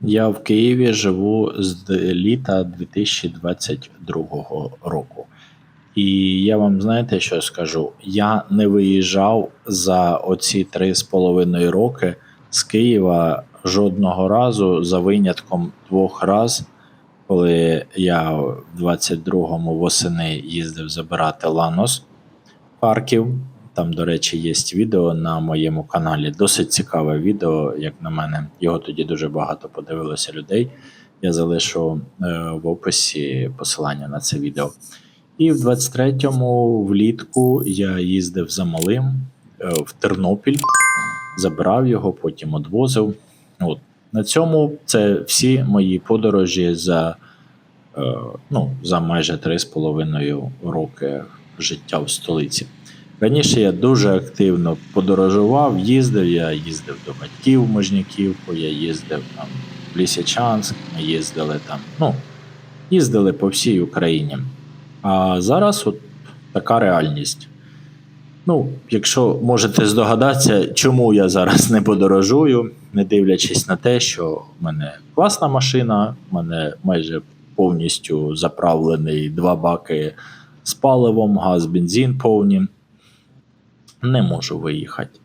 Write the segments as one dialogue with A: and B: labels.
A: Я в Києві живу з літа 2022 року. І я вам знаєте, що скажу? Я не виїжджав за оці три з половиною роки з Києва жодного разу за винятком двох раз, коли я в 22-му восени їздив забирати Ланос Харків. Там, до речі, є відео на моєму каналі. Досить цікаве відео, як на мене. Його тоді дуже багато подивилося людей. Я залишу е, в описі посилання на це відео. І в 23-му влітку я їздив за малим е, в Тернопіль, забирав його, потім одвозив. От. На цьому це всі мої подорожі за, е, ну, за майже 3,5 роки життя в столиці. Раніше я дуже активно подорожував, їздив. Я їздив до батьків Можняківку, я їздив там в Лісячанськ, ми їздили там, ну, їздили по всій Україні. А зараз от така реальність. Ну, якщо можете здогадатися, чому я зараз не подорожую, не дивлячись на те, що в мене класна машина, в мене майже повністю заправлений два баки з паливом, газ, бензин повні. Не можу виїхати.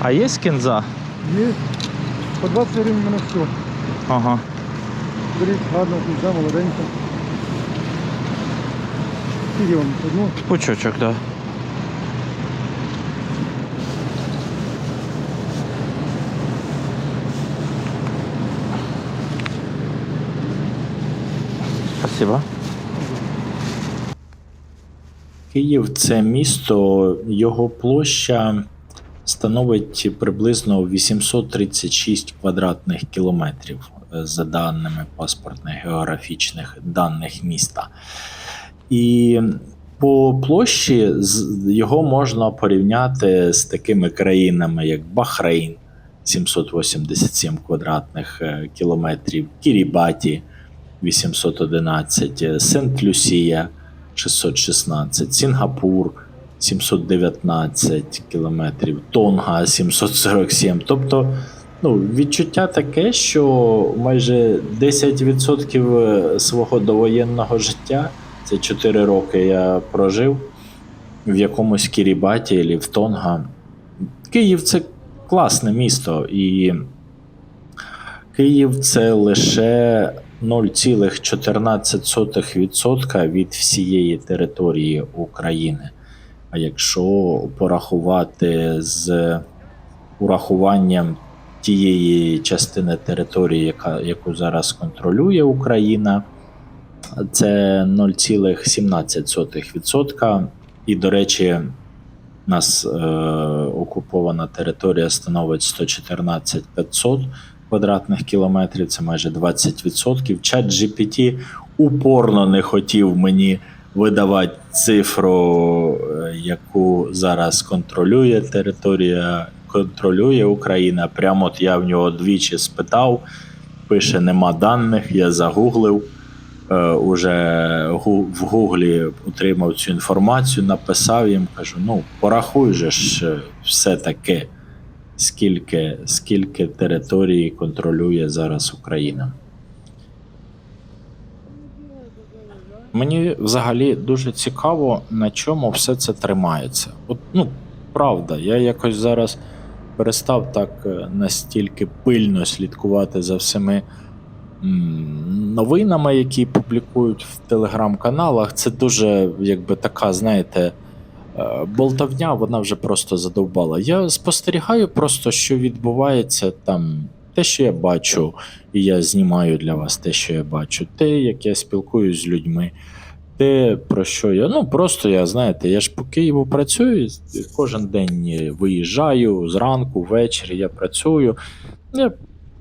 B: А є кінза?
C: Є. По 20 гривень мене все.
B: Ага.
C: Беріть гарно, кінця, молоденько. Скільки вам? Одну?
B: Пучочок, так. Да. Спасибо.
A: Київ це місто, його площа становить приблизно 836 квадратних кілометрів е, за даними паспортних географічних даних міста. І по площі його можна порівняти з такими країнами, як Бахрейн 787 квадратних е, кілометрів, Кірібаті 811, е, Сент-Люсія 616, Сінгапур 719 кілометрів, Тонга 747. Тобто, ну, відчуття таке, що майже 10% свого довоєнного життя, це 4 роки я прожив в якомусь Кірібаті або в Тонга. Київ це класне місто, і Київ це лише 0,14% від всієї території України. А якщо порахувати з урахуванням тієї частини території, яка, яку зараз контролює Україна, це 0,17%. І, до речі, нас е, окупована територія становить 114 500 квадратних кілометрів, це майже 20%. Чат GPT упорно не хотів мені видавати цифру, е, яку зараз контролює територія, контролює Україна. Прямо от я в нього двічі спитав. Пише: нема даних, я загуглив. Е, уже в Гуглі отримав цю інформацію, написав їм, кажу: ну, порахуй же ж е, все таки, скільки, скільки території контролює зараз Україна. Мені взагалі дуже цікаво, на чому все це тримається. От, ну, правда, я якось зараз перестав так е, настільки пильно слідкувати за всіми новинами, які публікують в телеграм-каналах. Це дуже, якби така, знаєте, е, болтавня, вона вже просто задовбала. Я спостерігаю просто, що відбувається там. Те, що я бачу, і я знімаю для вас те, що я бачу, те, як я спілкуюсь з людьми, те, про що я. Ну, просто я, знаєте, я ж по Києву працюю, кожен день виїжджаю зранку, ввечері я працюю. Я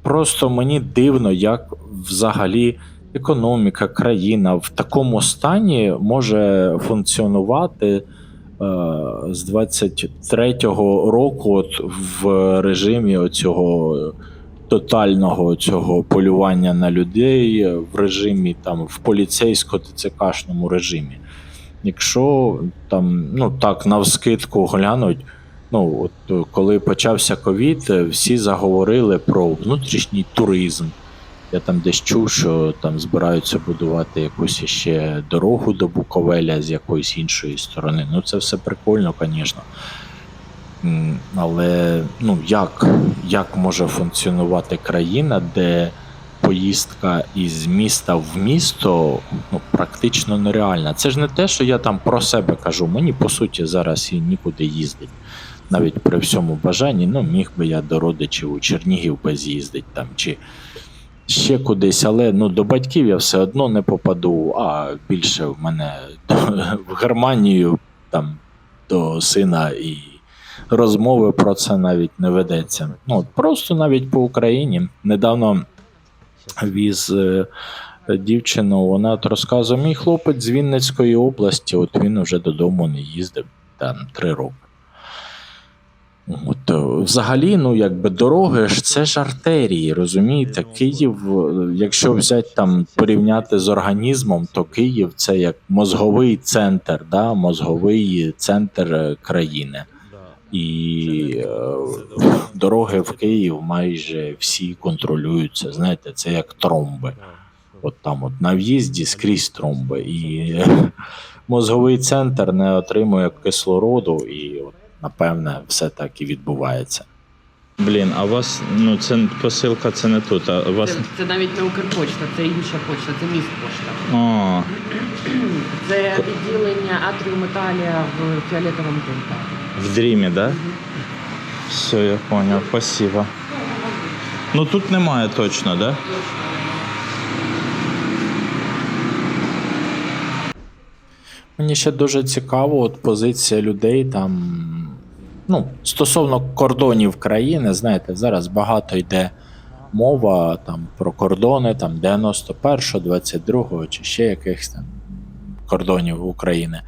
A: просто мені дивно, як взагалі економіка, країна в такому стані може функціонувати з 23-го року от в режимі оцього тотального цього полювання на людей в режимі там в поліцейсько-ТЦКшному режимі. Якщо там, ну так, навскидку глянуть, Ну, от е, коли почався ковід, е, всі заговорили про внутрішній туризм. Я там десь чув, що там збираються будувати якусь ще дорогу до Буковеля з якоїсь іншої сторони. Ну, це все прикольно, звісно. Але ну, як, як може функціонувати країна, де поїздка із міста в місто ну, практично нереальна? Це ж не те, що я там про себе кажу. Мені по суті зараз і нікуди їздить. Навіть при всьому бажанні, ну, міг би я до родичів у Чернігів би з'їздить там, чи ще кудись, але ну, до батьків я все одно не попаду, а більше в мене в Германію там до сина і розмови про це навіть не ведеться. Ну, просто навіть по Україні. Недавно віз е, дівчину, вона от розказує, мій хлопець з Вінницької області, от він вже додому не їздив там три роки. От, е, взагалі, ну якби дороги ж це ж артерії, розумієте? Київ, е, якщо взяти там порівняти з організмом, то Київ це як мозговий центр, да? мозговий центр е, країни. І е, дороги в Київ майже всі контролюються. Знаєте, це як тромби. От там, от на в'їзді скрізь тромби. І е, мозговий центр не отримує кислороду, і от, напевне все так і відбувається.
B: Блін, а у вас, ну, це посилка це не тут, а у вас.
D: Це, це навіть не Укрпочта, це інша почта, це міськпошта.
B: О,
D: Це відділення Атріум Італія в фіолетовому тинтах.
B: в дрімі, да? Все, я понял, спасибо. Ну тут немає точно, да?
A: Мені ще дуже цікаво, от позиція людей там. Ну, стосовно кордонів країни, знаєте, зараз багато йде мова там про кордони там 91-го, 22-го чи ще якихось там кордонів України.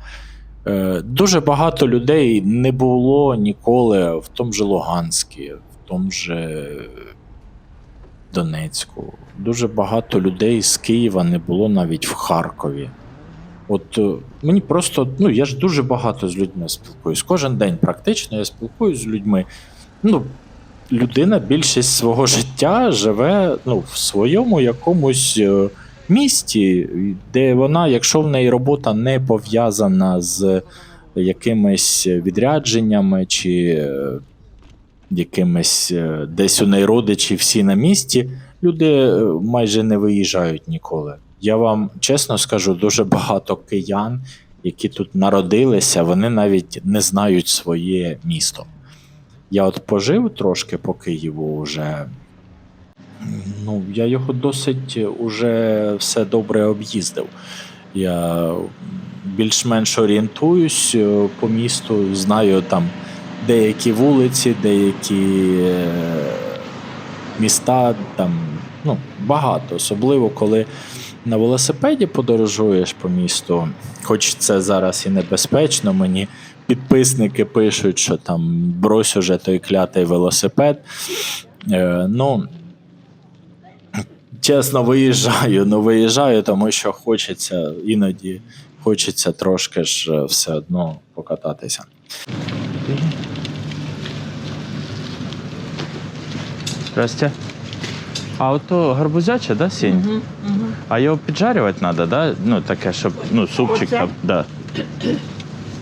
A: Е, дуже багато людей не було ніколи в тому же Луганську, в тому же Донецьку. Дуже багато людей з Києва не було навіть в Харкові. От е, мені просто, ну я ж дуже багато з людьми спілкуюсь. Кожен день практично я спілкуюсь з людьми. Ну, людина більшість свого життя живе ну, в своєму якомусь е, місті, де вона, якщо в неї робота не пов'язана з якимись відрядженнями чи е, якимись десь у неї родичі всі на місці, люди майже не виїжджають ніколи. Я вам чесно скажу, дуже багато киян, які тут народилися, вони навіть не знають своє місто. Я от пожив трошки по Києву вже. Ну, я його досить уже все добре об'їздив. Я більш-менш орієнтуюсь е, по місту, знаю там деякі вулиці, деякі е, міста, там ну, багато. Особливо, коли на велосипеді подорожуєш по місту, хоч це зараз і небезпечно, мені підписники пишуть, що там брось уже той клятий велосипед. Е, ну, чесно, виїжджаю, ну виїжджаю, тому що хочеться іноді хочеться трошки ж е, все одно покататися.
B: Здрасте. А ото гарбузяче, да, сінь?
D: Угу, угу.
B: А його піджарювати треба, да? Ну таке, щоб ну, супчик
E: Оце?
B: там, да.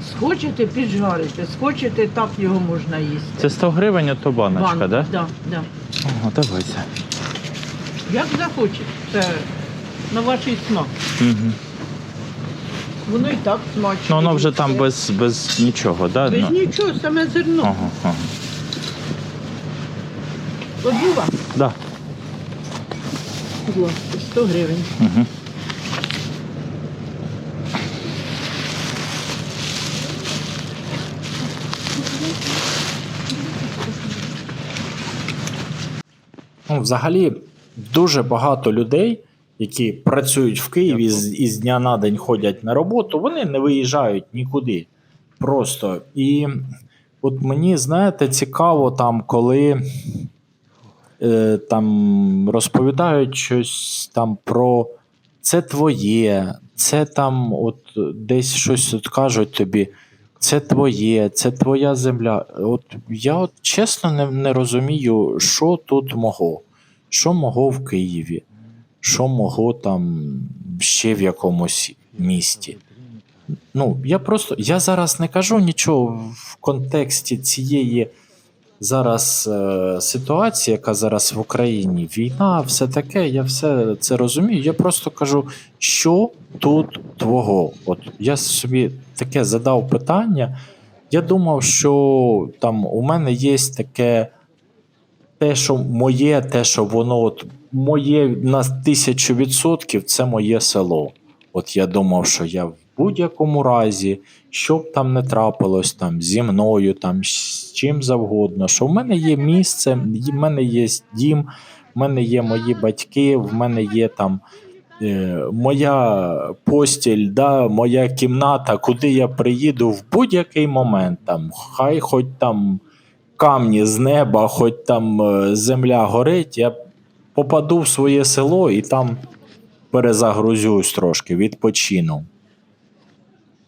E: Схочете піджарити, схочете, так його можна їсти.
B: Це 100 гривень, ото баночка,
E: Банк,
B: да?
E: Да, да.
B: О, давайте.
E: Як захочете. Це на ваш смак.
B: Угу.
E: Воно і так смачно.
B: Ну воно вже там без, без нічого, да?
E: Без
B: ну?
E: нічого, саме зерно.
B: Ага, ага.
E: Подула,
B: Да.
E: Будь ласка, 100 гривень.
B: Угу.
A: Ну, взагалі, дуже багато людей, які працюють в Києві з, із дня на день ходять на роботу, вони не виїжджають нікуди. Просто. І от мені, знаєте, цікаво, там, коли е, там розповідають щось там про це твоє, це там, от десь щось от кажуть тобі. це твоє, це твоя земля. От я от чесно не, не розумію, що тут мого, що мого в Києві, що мого там ще в якомусь місті. Ну, я просто я зараз не кажу нічого в контексті цієї зараз е, ситуації, яка зараз в Україні, війна, все таке, я все це розумію. Я просто кажу, що тут твого? От я собі таке задав питання. Я думав, що там у мене є таке те, що моє, те, що воно от моє на тисячу відсотків, це моє село. От я думав, що я будь-якому разі, що б там не трапилось там зі мною, там з чим завгодно, що в мене є місце, в мене є дім, в мене є мої батьки, в мене є там е, моя постіль, да, моя кімната, куди я приїду в будь-який момент. Там, хай хоч там камні з неба, хоч там е, земля горить, я попаду в своє село і там перезагрузюсь трошки, відпочину.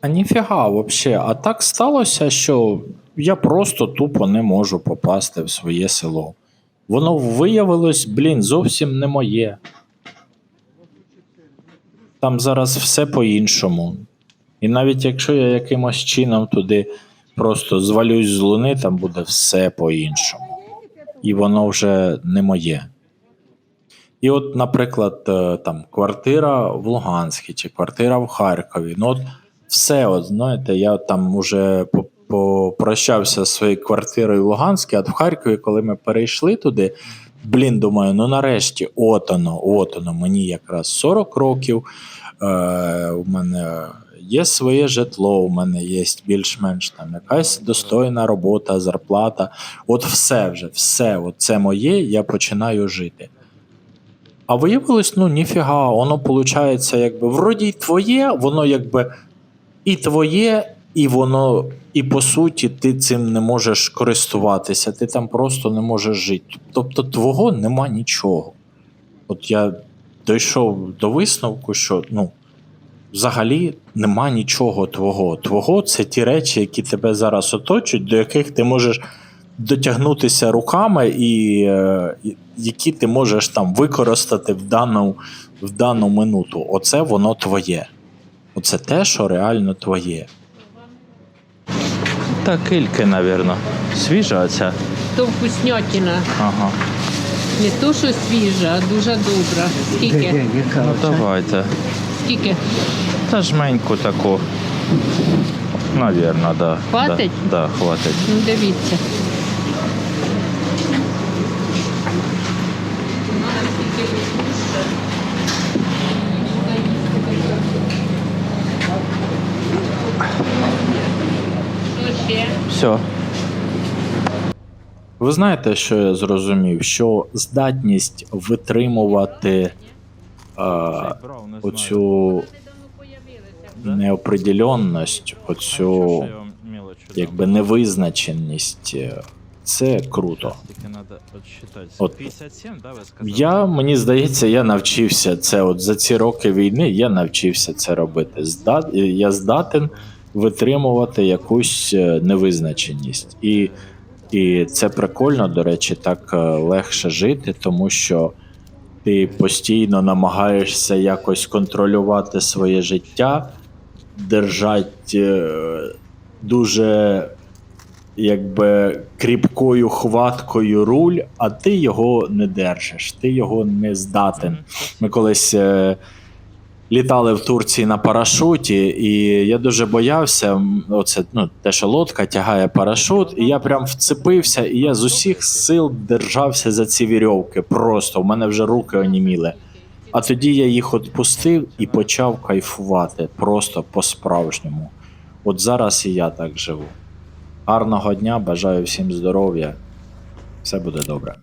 A: А ніфіга взагалі. А так сталося, що я просто тупо не можу попасти в своє село. Воно виявилось, блін, зовсім не моє. Там зараз все по-іншому. І навіть якщо я якимось чином туди просто звалюсь з луни, там буде все по-іншому. І воно вже не моє. І от, наприклад, е, там квартира в Луганській чи квартира в Харкові. Ну, от все, от, знаєте, я там уже попрощався зі своєю квартирою в Луганській, а в Харкові, коли ми перейшли туди, блін, думаю, ну нарешті, от воно, от воно, мені якраз 40 років. Е, у мене є своє житло, у мене є більш-менш там якась достойна робота, зарплата. От все вже, все, от це моє, я починаю жити. А виявилось, ну ніфіга, воно виходить, якби вроді й твоє, воно якби і твоє, і воно, і по суті, ти цим не можеш користуватися, ти там просто не можеш жити. Тобто твого нема нічого. От я дійшов до висновку, що ну, взагалі нема нічого твого. Твого це ті речі, які тебе зараз оточують, до яких ти можеш дотягнутися руками, і е, і- які ти можеш там використати в дану, в дану минуту. Оце воно твоє. Оце те, що реально твоє.
B: Та кильки, напевно. Свіжа оця.
D: То вкуснятина.
B: Ага.
D: Не то, що свіжа, а дуже добра. Скільки?
B: Ну давайте.
D: Скільки?
B: Та жменьку таку. Навірно, да.
D: Хватить?
B: Да, да, хватить.
D: Ну, дивіться.
B: Все.
A: Ви знаєте, що я зрозумів? Що здатність витримувати е, оцю неопределенність, оцю якби невизначеність, е, це круто. От
B: 57, да, ви сказали?
A: Я мені здається, я навчився це. От за ці роки війни я навчився це робити. Здат, я здатен витримувати якусь е, невизначеність. І, і це прикольно, до речі, так е, легше жити, тому що ти постійно намагаєшся якось контролювати своє життя, держати е, дуже якби кріпкою хваткою руль, а ти його не держиш, ти його не здатен. Ми колись літали в Турції на парашуті, і я дуже боявся. Оце ну, те, що лодка тягає парашут, і я прям вцепився, і я з усіх сил держався за ці вірьовки. Просто в мене вже руки оніміли. А тоді я їх відпустив і почав кайфувати просто по-справжньому. От зараз і я так живу. Гарного дня, бажаю всім здоров'я. Все буде добре.